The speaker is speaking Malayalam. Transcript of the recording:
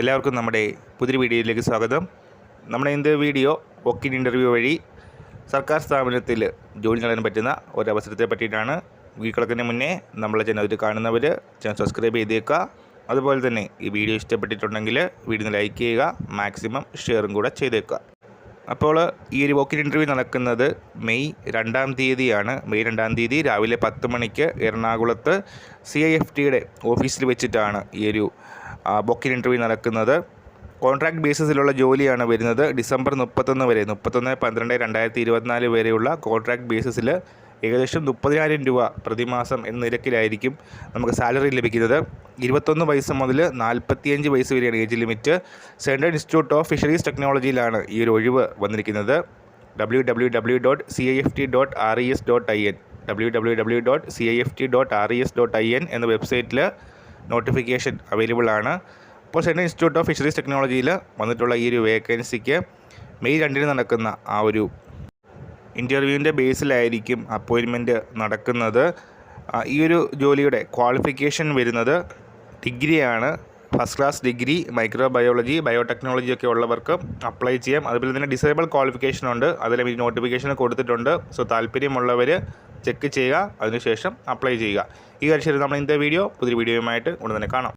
എല്ലാവർക്കും നമ്മുടെ പുതിയ വീഡിയോയിലേക്ക് സ്വാഗതം. നമ്മുടെ ഇന്നത്തെ വീഡിയോ വൊക്കിൻ ഇന്റർവ്യൂ വഴി സർക്കാർ സ്ഥാപനത്തിൽ ജോലി നേടാൻ പറ്റുന്ന ഒരവസരത്തെ പറ്റിയിട്ടാണ്. വീക്കിളക്കിന് മുന്നേ നമ്മളെ ഇത് കാണുന്നവർ ചാനൽ സബ്സ്ക്രൈബ് ചെയ്തേക്കുക. അതുപോലെ തന്നെ ഈ വീഡിയോ ഇഷ്ടപ്പെട്ടിട്ടുണ്ടെങ്കിൽ വീഡിയോ ലൈക്ക് ചെയ്യുക മാക്സിമം ഷെയറും കൂടെ ചെയ്തേക്കുക. അപ്പോൾ ഈ ഒരു വോക്കിൻ ഇന്റർവ്യൂ നടക്കുന്നത് മെയ് രണ്ടാം തീയതിയാണ്. മെയ് രണ്ടാം തീയതി രാവിലെ പത്ത് മണിക്ക് എറണാകുളത്ത് സി ഐ എഫ് ടിയുടെ ഓഫീസിൽ വെച്ചിട്ടാണ് ഈ ഒരു ബൊക്കിൻ ഇന്റർവ്യൂ നടക്കുന്നത്. കോൺട്രാക്ട് ബേസിസിലുള്ള ജോലിയാണ് വരുന്നത്. ഡിസംബർ മുപ്പത്തൊന്ന് വരെ മുപ്പത്തൊന്ന് പന്ത്രണ്ട് രണ്ടായിരത്തി ഇരുപത്തിനാല് വരെയുള്ള കോൺട്രാക്ട് ബേസിസിൽ ഏകദേശം മുപ്പതിനായിരം രൂപ പ്രതിമാസം എന്ന നിരക്കിലായിരിക്കും നമുക്ക് സാലറി ലഭിക്കുന്നത്. ഇരുപത്തൊന്ന് വയസ്സ് മുതൽ നാൽപ്പത്തിയഞ്ച് വയസ്സ് വരെയാണ് age limit central institute of fisheries ടെക്നോളജിയിലാണ് ഈ ഒരു ഒഴിവ് വന്നിരിക്കുന്നത്. W W W dot C I F T dot R E S dot I N W W W dot C I F T dot R E S dot I N എന്ന വെബ്സൈറ്റിൽ നോട്ടിഫിക്കേഷൻ അവൈലബിൾ ആണ്. അപ്പോൾ സെൻട്രൽ ഇൻസ്റ്റിറ്റ്യൂട്ട് ഓഫ് ഫിഷറീസ് ടെക്നോളജിയിൽ വന്നിട്ടുള്ള ഈ ഒരു വേക്കൻസിക്ക് മെയ് രണ്ടിന് നടക്കുന്ന ആ ഒരു ഇന്റർവ്യൂവിന്റെ ബേസിലായിരിക്കും അപ്പോയിൻമെന്റ് നടക്കുന്നത്. ഈ ഒരു ജോലിയുടെ ക്വാളിഫിക്കേഷൻ വരുന്നത് ഡിഗ്രിയാണ്. First class degree micro biology biotechnology ഒക്കെ ഉള്ളവർക്ക് അപ്ലൈ ചെയ്യാം. അതുപോലെ തന്നെ ഡിസേബിൾ ക്വാളിഫിക്കേഷൻ ഉണ്ട്. അതിൽ നോട്ടിഫിക്കേഷൻ കൊടുത്തിട്ടുണ്ട്. സോ താല്പര്യമുള്ളവർ ചെക്ക് ചെയ്യുക. അതിനുശേഷം അപ്ലൈ ചെയ്യുക. ഈ കാര്യം നമ്മൾ ഇന്നത്തെ വീഡിയോ പുതിയ വീഡിയോയുമായിട്ട് ഉടൻ തന്നെ കാണാം.